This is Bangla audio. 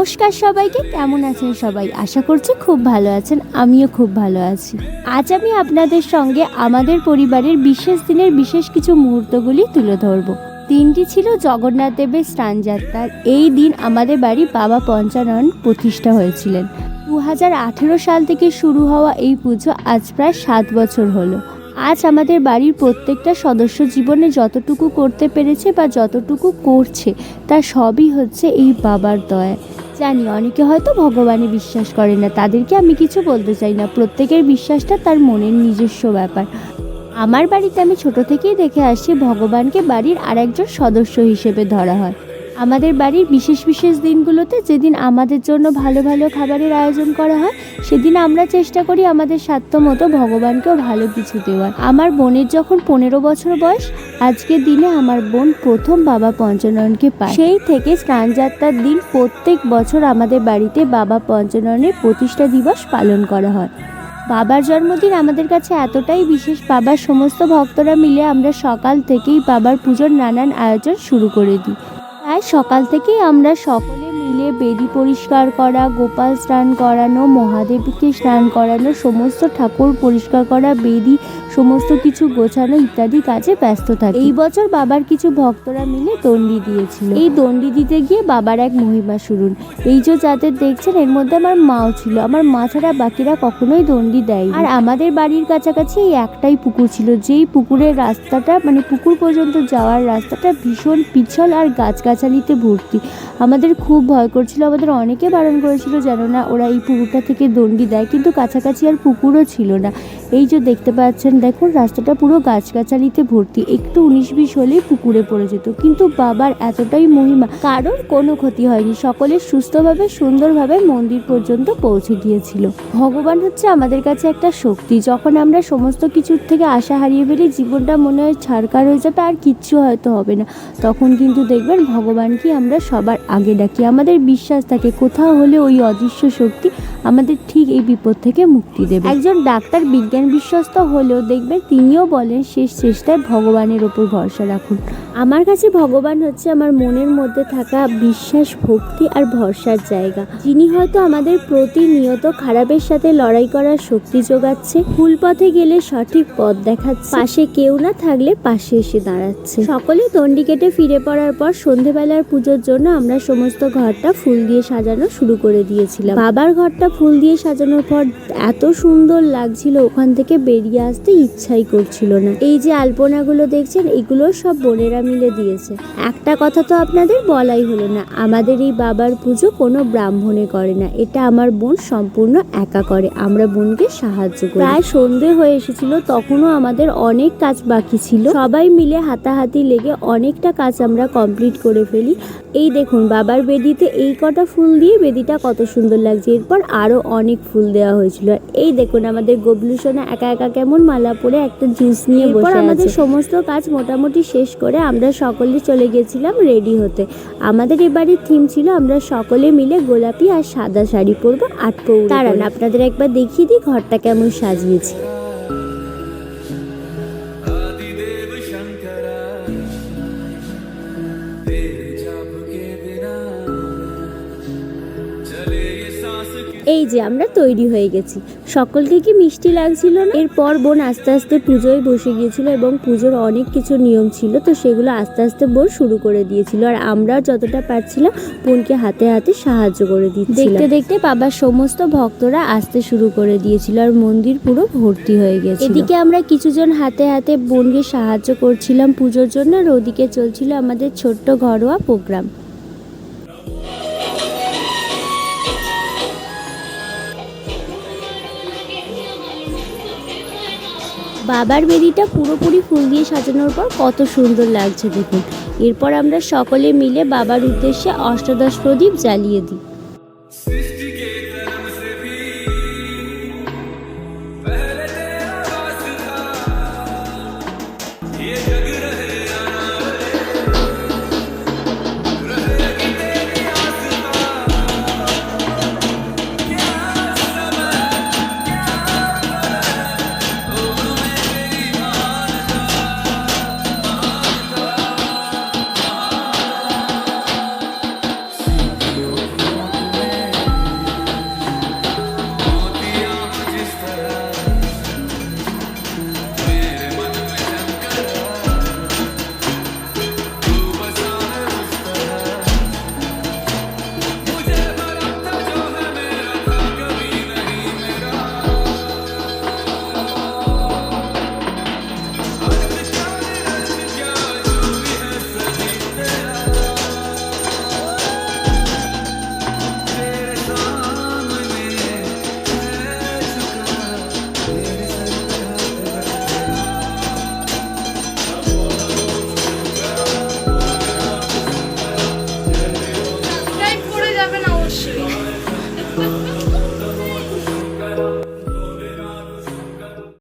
নমস্কার সবাইকে, কেমন আছেন সবাই? আশা করছি খুব ভালো আছেন, আমিও খুব ভালো আছি। আজ আমি আপনাদের সঙ্গে আমাদের পরিবারের বিশেষ দিনের বিশেষ কিছু মুহূর্তগুলি তুলে ধরব। দিনটি ছিল জগন্নাথ দেবের স্নানযাত্রার এই দিন আমাদের বাড়ি বাবা পঞ্চানন প্রতিষ্ঠা হয়েছিলেন। দু হাজার আঠেরো সাল থেকে শুরু হওয়া এই পুজো আজ প্রায় সাত বছর হলো। আজ আমাদের বাড়ির প্রত্যেকটা সদস্য জীবনে যতটুকু করতে পেরেছে বা যতটুকু করছে, তা সবই হচ্ছে এই বাবার দয়া। জানি, অনেকে হয়তো ভগবানে বিশ্বাস করে না। তাদেরকে আমি কিছু বলতে চাই না। প্রত্যেকের বিশ্বাসটা তার মনের নিজস্ব ব্যাপার। আমার বাড়িতে আমি ছোট থেকেই দেখে আসছি ভগবানকে বাড়ির আরেকজন সদস্য হিসেবে ধরা হয়। আমাদের বাড়ির বিশেষ বিশেষ দিনগুলোতে যেদিন আমাদের জন্য ভালো ভালো খাবারের আয়োজন করা হয়, সেদিন আমরা চেষ্টা করি আমাদের সাধ্য মতো ভগবানকেও ভালো কিছু দেওয়ার। আমার বোনের যখন পনেরো বছর বয়স আজকের দিনে আমার বোন প্রথম বাবা পঞ্চনয়নকে পায়। সেই থেকে স্নানযাত্রার দিন প্রত্যেক বছর আমাদের বাড়িতে বাবা পঞ্চনয়নের প্রতিষ্ঠা দিবস পালন করা হয়। বাবার জন্মদিন আমাদের কাছে এতটাই বিশেষ, বাবার সমস্ত ভক্তরা মিলে আমরা সকাল থেকেই বাবার পুজোর নানান আয়োজন শুরু করে দিই। তাই সকাল থেকে আমরা সকলে মিলে বেদি পরিষ্কার করা, গোপাল স্নান করানো, মহাদেবকে স্নান করানো, সমস্ত ঠাকুর পরিষ্কার করা, বেদি সমস্ত কিছু গোছানো ইত্যাদি কাজে ব্যস্ত থাকে। এই বছর বাবার কিছু ভক্তরা মিলে দণ্ডি দিয়েছিল। এই দণ্ডি দিতে গিয়ে বাবার এক মহিমা শুরুন এই যে যাদের দেখছেন, এর মধ্যে আমার মাও ছিল। আমার মা ছাড়া বাকিরা কখনোই দণ্ডি দেয় আর আমাদের বাড়ির কাছাকাছি এই একটাই পুকুর ছিল। যেই পুকুরের রাস্তাটা মানে পুকুর পর্যন্ত যাওয়ার রাস্তাটা ভীষণ পিছল আর গাছগাছালিতে ভর্তি। আমাদের খুব ভয় করছিল। আমাদের অনেকে বারণ করেছিল যেন না, ওরা এই পুকুরটা থেকে দণ্ডি দেয়। কিন্তু কাছাকাছি আর পুকুরও ছিল না। এই যে দেখতে পাচ্ছেন, দেখুন রাস্তাটা পুরো গাছগাছালিতে ভর্তি। একটু উনিশ বিশ হলেই পুকুরে পড়ে যেত। কিন্তু বাবার এতটাই মহিমা, কারোর কোনো ক্ষতি হয়নি। সকলে সুস্থভাবে, সুন্দরভাবে মন্দির পর্যন্ত পৌঁছে গিয়েছিল। ভগবান হচ্ছে আমাদের কাছে একটা শক্তি। যখন আমরা সমস্ত কিছুর থেকে আশা হারিয়ে ফেলি, জীবনটা মনে হয় ছাড়কার হয়ে যাবে, আর কিচ্ছু হয়তো হবে না। তখন কিন্তু দেখবেন ভগবানকে আমরা সবার আগে ডাকি। আমাদের বিশ্বাস থাকে, কোথাও হলে ওই অদৃশ্য শক্তি আমাদের ঠিক এই বিপদ থেকে মুক্তি দেবে। একজন ডাক্তার বিজ্ঞান বিশ্বস্ত হলেও দেখবেন তিনিও বলেন, শেষ চেষ্টায় ভগবানের ওপর ভরসা রাখুন। আমার কাছে ভগবান হচ্ছে আমার মনের মধ্যে থাকা বিশ্বাস, ভক্তি আর ভরসার জায়গা। যিনি হয়তো আমাদের প্রতিনিয়ত খারাপের সাথে লড়াই করার শক্তি যোগাচ্ছে, ভুল পথে গেলে সঠিক পথ দেখাচ্ছে, পাশে কেউ না থাকলে পাশে এসে দাঁড়াচ্ছে। সকলে দণ্ডি কেটে ফিরে পড়ার পর সন্ধেবেলার পুজোর জন্য আমরা সমস্ত ঘরটা ফুল দিয়ে সাজানো শুরু করে দিয়েছিলাম। বাবার ঘরটা ফুল দিয়ে সাজানোর পর এত সুন্দর লাগছিল, ওখান থেকে বেরিয়ে আসতে ইচ্ছাই করছিল না। এই যে আলপনাগুলো দেখছেন, এগুলো সব বোনেরা মিলে দিয়েছে। একটা কথা তো আপনাদের বলাই হলো না, আমাদের এই বাবার পুজো কোনো ব্রাহ্মণে করে না। এটা আমার বোন সম্পূর্ণ একা করে, আমরা বোনকে সাহায্য করি। প্রায় সন্ধে হয়ে এসেছিল, তখনও আমাদের অনেক কাজ বাকি ছিল। সবাই মিলে হাতাহাতি লেগে অনেকটা কাজ আমরা কমপ্লিট করে ফেলি। এই দেখুন, বাবার বেদিতে এই কটা ফুল দিয়ে বেদিটা কত সুন্দর লাগছে। এরপর আরও অনেক ফুল দেওয়া হয়েছিল। এই দেখুন আমাদের গবলু একা একা কেমন মালা পরে একটা জিন্স নিয়ে বসে আমাদের সমস্ত কাজ মোটামুটি শেষ করে আমরা সকলে চলে গেছিলাম রেডি হতে। আমাদের এবারে থিম ছিল আমরা সকলে মিলে গোলাপি আর সাদা শাড়ি পরবো আট পৌর দাঁড়ান আপনাদের একবার দেখিয়ে দিই ঘরটা কেমন সাজিয়েছি। এই যে আমরা তৈরি হয়ে গেছি। সকলকে কি মিষ্টি লাগছিল না? এরপর বোন আস্তে আস্তে পুজোয় বসে গিয়েছিল এবং পুজোর অনেক কিছু নিয়ম ছিল, তো সেগুলো আস্তে আস্তে বোন শুরু করে দিয়েছিল। আর আমরা যতটা পারছিলাম, বোনকে হাতে হাতে সাহায্য করে দিচ্ছিলাম। দেখতে দেখতে বাবার সমস্ত ভক্তরা আসতে শুরু করে দিয়েছিল আর মন্দির পুরো ভর্তি হয়ে গেছে এদিকে আমরা কিছুজন হাতে হাতে বোনকে সাহায্য করছিলাম পুজোর জন্য, আর ওদিকে চলছিল আমাদের ছোট্ট ঘরোয়া প্রোগ্রাম। বাবার বেদিটা পুরোপুরি ফুল দিয়ে সাজানোর পর কত সুন্দর লাগছে দেখুন। এরপর আমরা সকলে মিলে বাবার উদ্দেশ্যে অষ্টাদশ প্রদীপ জ্বালিয়ে দিই।